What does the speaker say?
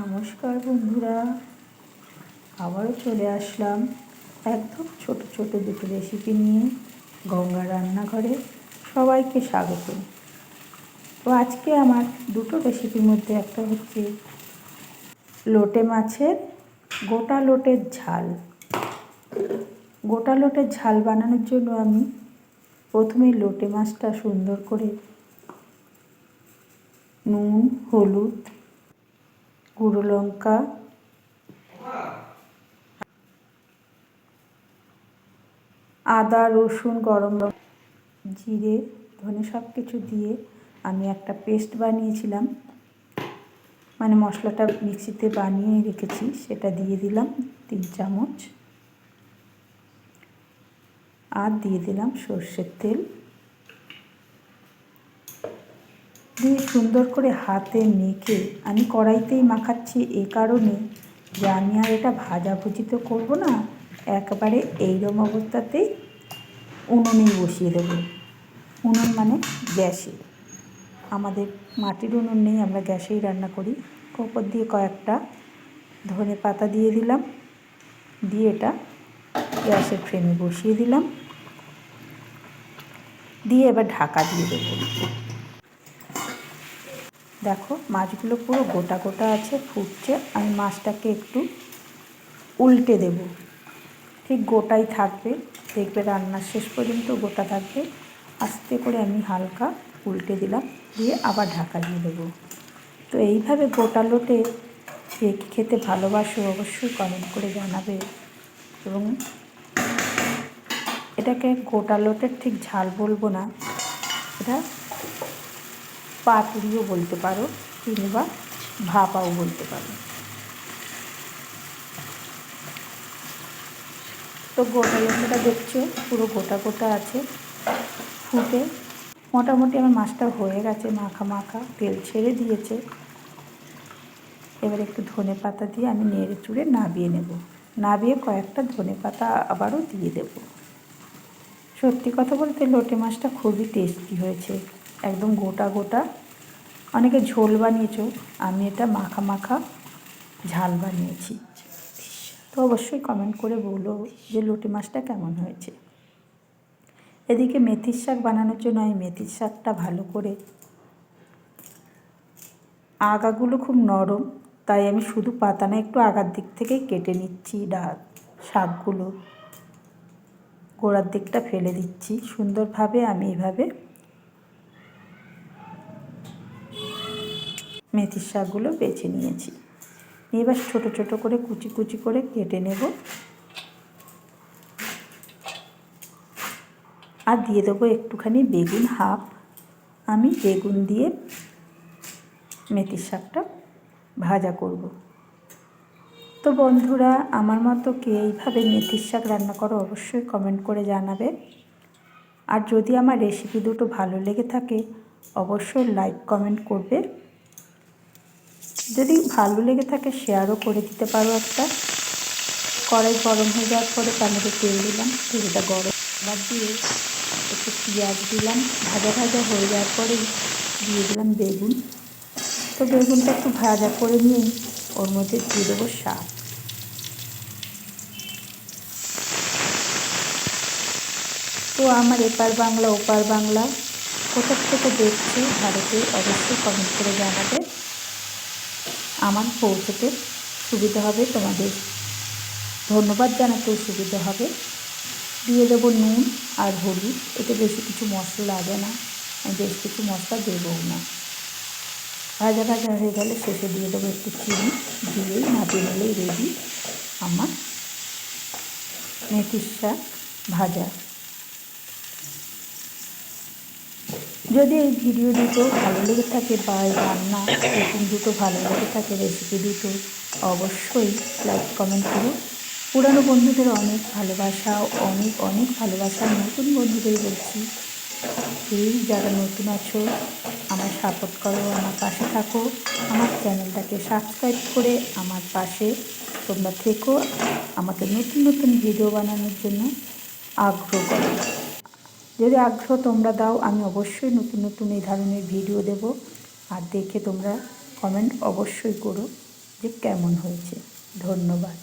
নমস্কার বন্ধুরা, আবারও চলে আসলাম একদম ছোট ছোট দুটো রেসিপি নিয়ে গঙ্গা রান্নাঘরে। সবাইকে স্বাগত। তো আজকে আমার দুটো রেসিপির মধ্যে একটা হচ্ছে লোটে মাছের গোটা লোটের ঝাল। গোটা লোটের ঝাল বানানোর জন্য আমি প্রথমে লোটে মাছটা সুন্দর করে নুন, হলুদ গুঁড়ো লঙ্কা। আদা, রসুন, গরম জিরে, ধনে সব কিছু দিয়ে আমি একটা পেস্ট বানিয়েছিলাম। মানে মশলাটা মিক্সিতে বানিয়ে রেখেছি, সেটা দিয়ে দিলাম তিন চামচ। আর দিয়ে দিলাম সর্ষের তেল। দিয়ে সুন্দর করে হাতে মেখে আমি কড়াইতেই মাখাচ্ছি এ কারণে যে আমি আর এটা ভাজাভুজি তো করব না, একবারে এইরকম অবস্থাতেই উনুনেই বসিয়ে দেবো। উনুন মানে গ্যাসে। আমাদের মাটির উনুন নেই, আমরা গ্যাসেই রান্না করি। ওপর দিয়ে কয়েকটা ধনে পাতা দিয়ে দিলাম, দিয়ে এটা গ্যাসের ফ্রেমে বসিয়ে দিলাম। দিয়ে এবার ঢাকা দিয়ে দেবো। দেখো মাছগুলো পুরো গোটা গোটা আছে, ফুটছে। আমি মাছটাকে একটু উল্টে দেব। ঠিক গোটাই থাকবে। দেখবে রান্নার শেষ পর্যন্ত গোটা থাকবে। আস্তে করে আমি হালকা উল্টে দিলাম, দিয়ে আবার ঢাকা দিয়ে দেবো। তো এইভাবে গোটা লোটে কে খেতে ভালোবাসো অবশ্যই কমেন্ট করে জানাবে। এবং এটাকে গোটা লোটের ঠিক ঝাল বলব না। এটা পাতুরিও বলতে পারো, কিংবা ভাপাও বলতে পারো। তো গোটা লঙ্কাটা দেখছ, পুরো গোটা গোটা আছে, ফুটে। মোটামুটি আমার মাছটা হয়ে গেছে, মাখা মাখা, তেল ছেড়ে দিয়েছে। এবার একটু ধনে পাতা দিয়ে আমি নেড়ে চুড়ে নাবিয়ে নেব। নাবিয়ে কয়েকটা ধনে পাতা আবারও দিয়ে দেব। সত্যি কথা বলতে লোটে মাছটা খুবই টেস্টি হয়েছে। একদম গোটা গোটা। অনেকে ঝোল বানিয়েছ, আমি এটা মাখা মাখা ঝাল বানিয়েছি। তো অবশ্যই কমেন্ট করে বলো যে লুটি মাছটা কেমন হয়েছে। এদিকে মেথির শাক বানানোর জন্য আমি মেথির শাকটা ভালো করে আগাগুলো খুব নরম, তাই আমি শুধু পাতা না একটু আগার দিক থেকেই কেটে নিচ্ছি ডাল শাকগুলো। গোড়ার দিকটা ফেলে দিচ্ছি। সুন্দরভাবে আমি এভাবে মেথির শাকগুলো বেছে নিয়েছি। এবার ছোট ছোট করে কুচি কুচি করে কেটে নেব। আর দিয়ে দেবো একটুখানি বেগুন হাফ। আমি বেগুন দিয়ে মেথির শাকটা ভাজা করব। তো বন্ধুরা, আমার মতো কে এইভাবে মেথির শাক রান্না করো অবশ্যই কমেন্ট করে জানাবে। আর যদি আমার রেসিপি দুটো ভালো লেগে থাকে, অবশ্যই লাইক কমেন্ট করবে। যদি ভালো লেগে থাকে শেয়ারও করে দিতে পারো একটা। কড়াই গরম হয়ে যাওয়ার পরে তার মধ্যে তেল দিলাম, তেলটা গরম আবার দিয়ে একটু পেঁয়াজ দিলাম, ভাজা ভাজা হয়ে যাওয়ার পরে দিয়ে দিলাম বেগুন। তো বেগুনটা একটু ভাজা করে নিয়ে ওর মধ্যে দিয়ে দেবো শাক। তো আমার এপার বাংলা, ওপার বাংলা, কোথা থেকে দেখছি ভারতে অবশ্যই কমেন্ট করে জানাবে। আমার পৌঁছতে সুবিধা হবে তোমাদের। ধন্যবাদ জানাতেও সুবিধা হবে। দিয়ে দেবো নুন আর হলুদ। এতে বেশি কিছু মশলা লাগে না। আমি বেশ কিছু মশলা দেবও না। ভাজা ভাজা হয়ে গেলে শেষে দিয়ে দেবো একটু চিনি। দিয়েই নাপিয়ে নিলেই রেডি আমার মেথির শাক ভাজা। যদি এই ভিডিও দুটো ভালো লেগে থাকে বা এই রান্না এরকম দুটো ভালো লেগে থাকে রেসিপি দুটো, অবশ্যই লাইক কমেন্ট করো। পুরানো বন্ধুদের অনেক ভালোবাসা, অনেক অনেক ভালোবাসা নতুন বন্ধুদের বলছি। এই যারা নতুন আছো, আমার সাপোর্ট করো, আমার পাশে থাকো, আমার চ্যানেলটাকে সাবস্ক্রাইব করে আমার পাশে তোমরা থেকো। আমাকে নতুন নতুন ভিডিও বানানোর জন্য আগ্রহ করো। যদি আগ্রহ তোমরা দাও, আমি অবশ্যই নতুন নতুন এই ধরনের ভিডিও দেব। আর দেখে তোমরা কমেন্ট অবশ্যই করো যে কেমন হয়েছে। ধন্যবাদ।